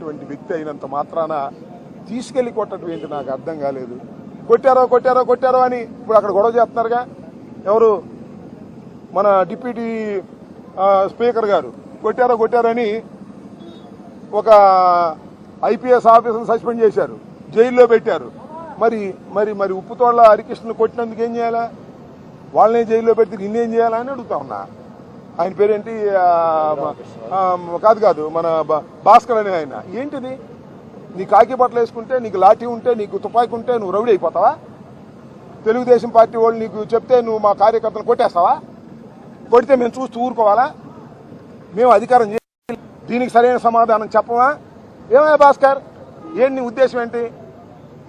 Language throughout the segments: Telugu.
ఉన్నటువంటి వ్యక్తి అయినంత మాత్రాన తీసుకెళ్ళి కొట్టడం ఏంటి నాకు అర్థం కాలేదు. కొట్టారో కొట్టారో కొట్టారో అని ఇప్పుడు అక్కడ గొడవ చేస్తున్నారుగా? ఎవరు? మన డిప్యూటీ స్పీకర్ గారు. కొట్టారో కొట్టారని ఒక ఐపీఎస్ ఆఫీసర్ సస్పెండ్ చేశారు. జైల్లో పెట్టారు. మరి మరి మరి ఉప్పుతోళ్ళ హరికృష్ణ కొట్టినందుకు ఏం చేయాలా? వాళ్ళనే జైల్లో పెడితే నిన్నేం చేయాలా అని అడుగుతా ఉన్నా. ఆయన పేరేంటి? కాదు కాదు మన భాస్కర్ అనే ఆయన. ఏంటిది? నీ కాకి బట్టలు వేసుకుంటే నీకు లాఠీ ఉంటే నీకు తుపాకి ఉంటే నువ్వు రౌడీ అయిపోతావా? తెలుగుదేశం పార్టీ వాళ్ళు నీకు చెప్తే నువ్వు మా కార్యకర్తలు కొట్టేస్తావా? కొడితే మేము చూస్తూ ఊరుకోవాలా? మేము అధికారం చేయాలి దీనికి సరైన సమాధానం చెప్పమా? ఏమయ్యా భాస్కర్? ఏంటి నీ ఉద్దేశం ఏంటి?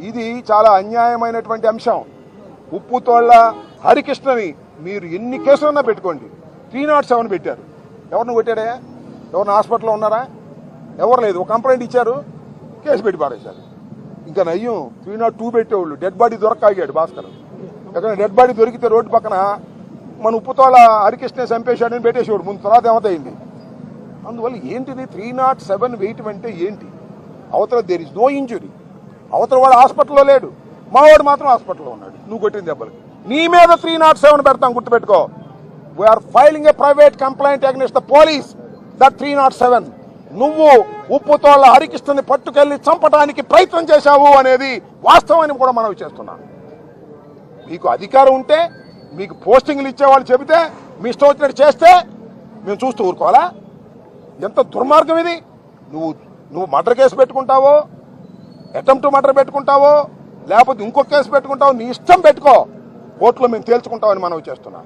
ఇది చాలా అన్యాయమైనటువంటి అంశం. ఉప్పుతోళ్ళ హరికృష్ణని మీరు ఎన్ని కేసులన్నా పెట్టుకోండి. త్రీ నాట్ సెవెన్ పెట్టారు. ఎవరిని కొట్టాడా ఎవరిని హాస్పిటల్లో ఉన్నారా? ఎవరు లేదు. ఒక కంప్లైంట్ ఇచ్చారు. కేసు పెట్టి పారేశారు. ఇంకా నయ్యం త్రీ నాట్ టూ పెట్టేవాళ్ళు. డెడ్ బాడీ దొరక ఆగాడు భాస్కర్. ఎక్కడ డెడ్ బాడీ దొరికితే రోడ్డు పక్కన మన ఉప్పుతోల హరికృష్ణ చంపేశాడని పెట్టేసేవాడు. ముందు తర్వాత ఏమతయింది అందువల్ల ఏంటిది? త్రీ నాట్ సెవెన్ వెయిట్ అంటే ఏంటి? అవతల దేర్ ఇస్ నో ఇంజురీ అవతల వాడు హాస్పిటల్లో లేడు. మావాడు మాత్రం హాస్పిటల్లో ఉన్నాడు. నువ్వు కొట్టిన దెబ్బలకి. నీ మీద త్రీ నాట్ సెవెన్ పెడతాం గుర్తుపెట్టుకో. We are filing a private complaint against the police that three naught seven నువ్వు ఉప్పుతోళ్ళ హరికృష్ణని పట్టుకెళ్ళి చంపడానికి ప్రయత్నం చేశావు అనేది వాస్తవాన్ని కూడా మనం చేస్తున్నాను మీకు అధికారం ఉంటే మీకు పోస్టింగ్లు ఇచ్చేవాళ్ళు చెబితే మీ ఇష్టం వచ్చినట్టు చేస్తే మేము చూస్తూ ఊరుకోవాలా? ఎంత దుర్మార్గం ఇది? నువ్వు నువ్వు మర్డర్ కేసు పెట్టుకుంటావో అటెంప్ట్ మర్డర్ పెట్టుకుంటావో లేకపోతే ఇంకో కేసు పెట్టుకుంటావో నీ ఇష్టం పెట్టుకో. కోర్టులో మేము తేల్చుకుంటామని మనం చేస్తున్నాం.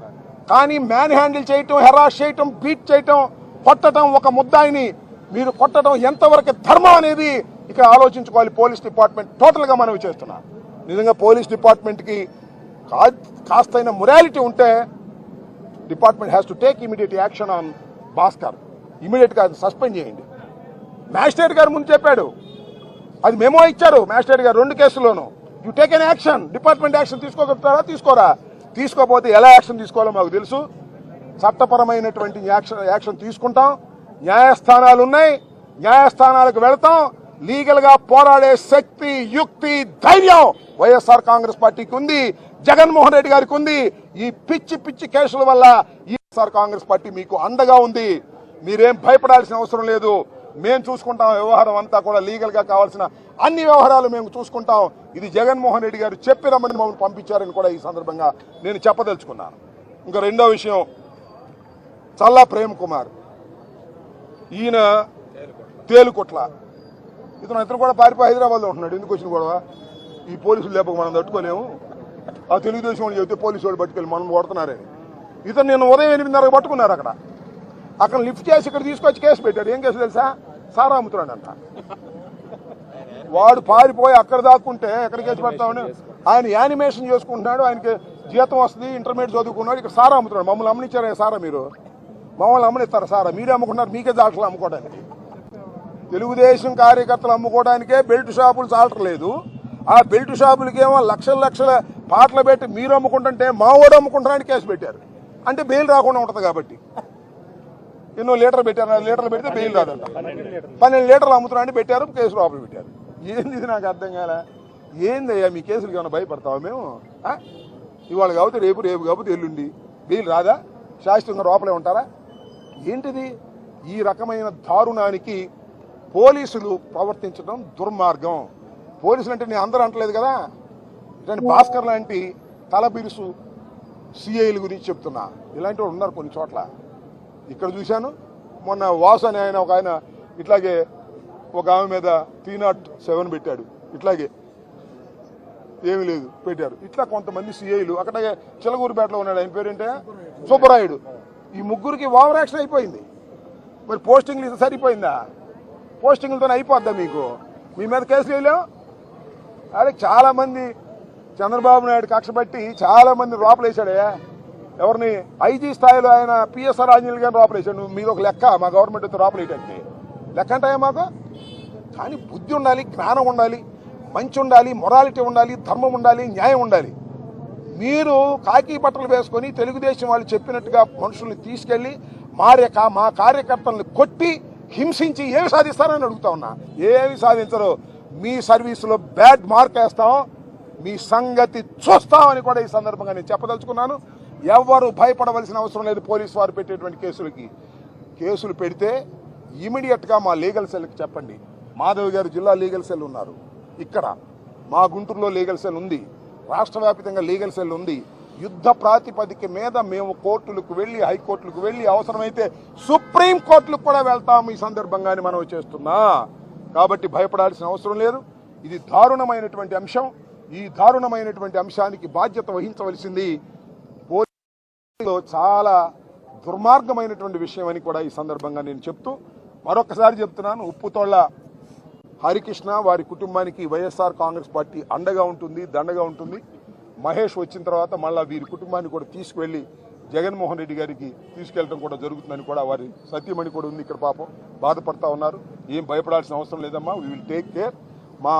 కానీ మ్యాన్ హ్యాండిల్ చేయటం హెరాస్ చేయటం బీట్ చేయటం కొట్టడం ఒక ముద్దాయిని మీరు కొట్టడం ఎంతవరకు ధర్మం అనేది ఇక్కడ ఆలోచించుకోవాలి. పోలీస్ డిపార్ట్మెంట్ టోటల్గా మనవి చేస్తున్నా చేస్తున్నాం నిజంగా పోలీస్ డిపార్ట్మెంట్కి కా- కాస్తైన మొరాలిటీ ఉంటే department has to take immediate action on Bhaskar. ఇమీడియట్గా సస్పెండ్ చేయండి. మ్యాజిస్ట్రేట్ గారు ముందు చెప్పాడు. అది మేమో ఇచ్చారు. మ్యాజిస్ట్రేట్ గారు రెండు కేసుల్లోనూ. You take an action department action తీసుకోగలుగుతారా? తీసుకోరా? తీసుకోకపోతే ఎలా యాక్షన్ తీసుకోవాలో మాకు తెలుసు. చట్టపరమైనటువంటి యాక్షన్ యాక్షన్ తీసుకుంటాం. న్యాయస్థానాలు ఉన్నాయి. న్యాయస్థానాలకు వెళతాం. లీగల్గా పోరాడే శక్తి యుక్తి ధైర్యం వైఎస్ఆర్ కాంగ్రెస్ పార్టీకి ఉంది. జగన్మోహన్ రెడ్డి గారికి ఉంది. ఈ పిచ్చి పిచ్చి కేసుల వల్ల ఈఎస్ఆర్ వైఎస్ఆర్ కాంగ్రెస్ పార్టీ మీకు అండగా ఉంది. మీరేం భయపడాల్సిన అవసరం లేదు. మేము చూసుకుంటాం వ్యవహారం అంతా కూడా లీగల్గా కావాల్సిన అన్ని వ్యవహారాలు మేము చూసుకుంటాం. ఇది జగన్మోహన్ రెడ్డి గారు చెప్పి రమ్మని మమ్మల్ని పంపించారని కూడా ఈ సందర్భంగా నేను చెప్పదలుచుకున్నాను. ఇంకా రెండో విషయం చల్లా ప్రేమ్ కుమార్. ఈయన తేలుకొట్ల. ఇతను ఇతను కూడా పారిపోయి హైదరాబాద్లో ఉంటున్నాడు. ఎందుకు వచ్చిన గొడవ? ఈ పోలీసులు లేపక మనం తట్టుకోలేము. ఆ తెలుగుదేశం వాళ్ళు చెబితే పోలీసు వాళ్ళు పట్టుకెళ్ళి మనం కొడుతున్నారని. ఇతను నేను ఉదయం ఎనిమిదిన్నరకు పట్టుకున్నారు అక్కడ. అక్కడ లిఫ్ట్ చేసి ఇక్కడ తీసుకొచ్చి కేసు పెట్టాడు. ఏం కేసు తెలుసా? సారా అమ్ముతున్నాడంట వాడు పారిపోయి అక్కడ దాక్కుంటే ఎక్కడ కేసు పెడతామని? ఆయన యానిమేషన్ చేసుకుంటున్నాడు ఆయనకి జీతం వస్తుంది ఇంటర్మీడియట్ చదువుకున్నాడు ఇక్కడ సారా అమ్ముతున్నాడు మమ్మల్ని అమ్మనిచ్చారా సారా మీరు? మమ్మల్ని అమ్మనిస్తారా సారా? మీరే అమ్ముకున్నారు మీకే దాంట్లో అమ్ముకోవడానికి. తెలుగుదేశం కార్యకర్తలు అమ్ముకోవడానికే బెల్ట్ షాపులు చాలట్లేదు ఆ బెల్ట్ షాపులకేమో లక్షల లక్షల పాటలు పెట్టి మీరు అమ్ముకుంటుంటే మావోడు అమ్ముకుంటానికి కేసు పెట్టారు. అంటే బెయిల్ రాకుండా ఉంటది కాబట్టి. ఎన్నో లీటర్ పెట్టారు లీటర్లు పెడితే బెయిల్ రాదంట. పన్నెండు లీటర్లు. అమ్ముతున్నారని పెట్టారు కేసు లోపల పెట్టారు. ఏంది ఇది నాకు అర్థం కాలే? ఏందయ్యా మీ కేసులు ఏమైనా భయపడతావా మేము? ఇవాళ కాబట్టి రేపు రేపు కాబట్టి ఎల్లుండి. బెయిల్ రాదా? శాశ్వతంగా లోపలే ఉంటారా? ఏంటిది? ఈ రకమైన దారుణానికి పోలీసులు ప్రవర్తించడం దుర్మార్గం. పోలీసులు అంటే నేను అందరూ అంటలేదు కదా? ఇలాంటి భాస్కర్ లాంటి తలబిరుసు సిఐల గురించి చెప్తున్నా. ఇలాంటి వాళ్ళు ఉన్నారు కొన్ని చోట్ల. ఇక్కడ చూశాను. మొన్న వాసు అని ఆయన ఒక ఆయన ఇట్లాగే ఒక ఆమె మీద త్రీ నాట్ సెవెన్ పెట్టాడు. ఇట్లాగే. ఏమీ లేదు పెట్టారు. ఇట్లా కొంతమంది సిఐలు అక్కడ చిలగూరుపేటలో ఉన్నాడు. ఆయన పేరేంటే? సుబ్బరాయుడు. ఈ ముగ్గురికి ఓవర్ యాక్షన్ అయిపోయింది. మరి పోస్టింగ్లు ఇది సరిపోయిందా? పోస్టింగ్లతో అయిపోద్దా మీకు? మీ మీద కేసులు వేయలేం? అదే చాలామంది చంద్రబాబు నాయుడు కక్ష పట్టి చాలామంది లోపలేశాడయ్యా ఎవరిని ఐజీ స్థాయిలో ఆయన పిఎస్ఆర్ ఆంజనేయులు గారిని లోపలేశాడు మీద ఒక లెక్క మా గవర్నమెంట్ అయితే లెక్క అంటాయా మాకు? కానీ బుద్ధి ఉండాలి జ్ఞానం ఉండాలి మంచి ఉండాలి మొరాలిటీ ఉండాలి ధర్మం ఉండాలి న్యాయం ఉండాలి. మీరు కాకి బట్టలు వేసుకొని తెలుగుదేశం వాళ్ళు చెప్పినట్టుగా మనుషుల్ని తీసుకెళ్ళి మారే మా కార్యకర్తలను కొట్టి హింసించి ఏమి సాధిస్తారని అడుగుతా ఉన్నా. ఏమి సాధించరు? మీ సర్వీసులో బ్యాడ్ మార్క్ వేస్తాం మీ సంగతి చూస్తామని కూడా ఈ సందర్భంగా నేను చెప్పదలుచుకున్నాను. ఎవరు భయపడవలసిన అవసరం లేదు పోలీసు వారు పెట్టేటువంటి కేసులకి. కేసులు పెడితే ఇమీడియట్గా మా లీగల్ సెల్కి చెప్పండి. మాధవ్ గారు జిల్లా లీగల్ సెల్ ఉన్నారు. ఇక్కడ మా గుంటూరులో లీగల్ సెల్ ఉంది. రాష్ట్ర వ్యాప్తంగా లీగల్ సెల్ ఉంది. యుద్ధ ప్రాతిపదిక మీద మేము కోర్టులకు వెళ్ళి హైకోర్టులకు వెళ్ళి అవసరమైతే సుప్రీం కోర్టులకు కూడా వెళ్తాము ఈ సందర్భంగానే మనం చేస్తున్నా. కాబట్టి భయపడాల్సిన అవసరం లేదు. ఇది దారుణమైనటువంటి అంశం. ఈ దారుణమైనటువంటి అంశానికి బాధ్యత వహించవలసింది లో చాలా దుర్మార్గమైనటువంటి విషయం అని కూడా ఈ సందర్భంగా నేను చెప్తూ మరొకసారి చెప్తున్నాను. ఉప్పుతోళ్ళ హరికృష్ణ వారి కుటుంబానికి వైఎస్ఆర్ కాంగ్రెస్ పార్టీ అండగా ఉంటుంది దండగా ఉంటుంది. మహేష్ వచ్చిన తర్వాత మళ్ళా వీరి కుటుంబాన్ని కూడా తీసుకువెళ్ళి జగన్మోహన్ రెడ్డి గారికి తీసుకెళ్ళడం కూడా జరుగుతుందని కూడా వారి సత్యమణి కూడా ఉంది ఇక్కడ పాపం. బాధపడతా ఉన్నారు. ఏం భయపడాల్సిన అవసరం లేదమ్మా. వీ విల్ టేక్ కేర్ మా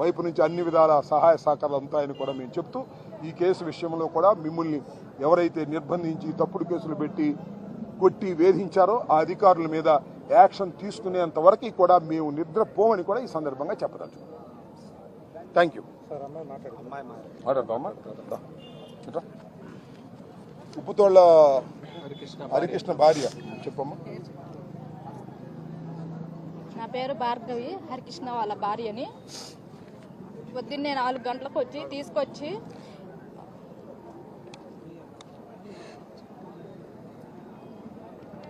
వైపు నుంచి అన్ని విధాల సహాయ సహకారాలు ఉంటాయని కూడా మేము చెప్తూ ఈ కేసు విషయంలో కూడా మిమ్మల్ని ఎవరైతే నిర్బంధించి తప్పుడు కేసులు పెట్టి కొట్టి వేధించారో ఆ అధికారుల మీద యాక్షన్ తీసుకునేంత వరకు కూడా మేము నిద్రపోమని కూడా ఈ సందర్భంగా చెప్పదలుచుకున్నాం. Thank you. ఉప్పుతోళ్ళ హరికృష్ణ భార్య. చెప్పమ్మా. నా పేరు భార్గవి హరికృష్ణ వాళ్ళ భార్యని. పొద్దున్నే నాలుగు గంటలకు వచ్చి తీసుకొచ్చి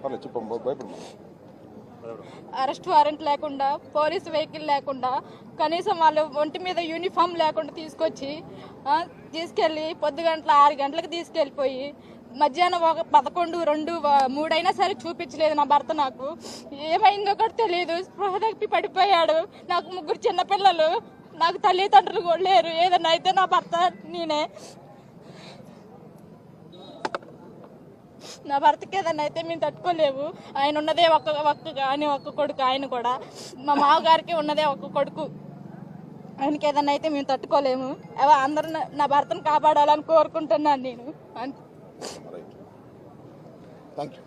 పర్లేదు భయపడమ్మా అరెస్ట్ వారెంట్ లేకుండా పోలీస్ వెహికల్ లేకుండా కనీసం వాళ్ళు ఒంటి మీద యూనిఫామ్ లేకుండా తీసుకొచ్చి తీసుకెళ్ళి పొద్దు గంటల ఆరు గంటలకు తీసుకెళ్ళిపోయి మధ్యాహ్నం ఒక పదకొండు రెండు మూడైనా సరే చూపించలేదు నా భర్త నాకు. ఏమైందో కూడా తెలియదు స్పృహ తప్పి పడిపోయాడు. నాకు ముగ్గురు చిన్నపిల్లలు నాకు తల్లిదండ్రులు కూడా లేరు. ఏదైనా అయితే నా భర్త నేనే. నా భర్తకి ఏదైనా అయితే మేము తట్టుకోలేవు. ఆయన ఉన్నదే ఒక్క ఒక్క కానీ ఒక్క కొడుకు ఆయన కూడా. మా మామగారికి ఉన్నదే ఒక్క కొడుకు. ఆయనకి ఏదైనా అయితే మేము తట్టుకోలేము. అవ- అందరూ నా- నా భర్తను కాపాడాలని కోరుకుంటున్నాను నేను. అంతే. Thank you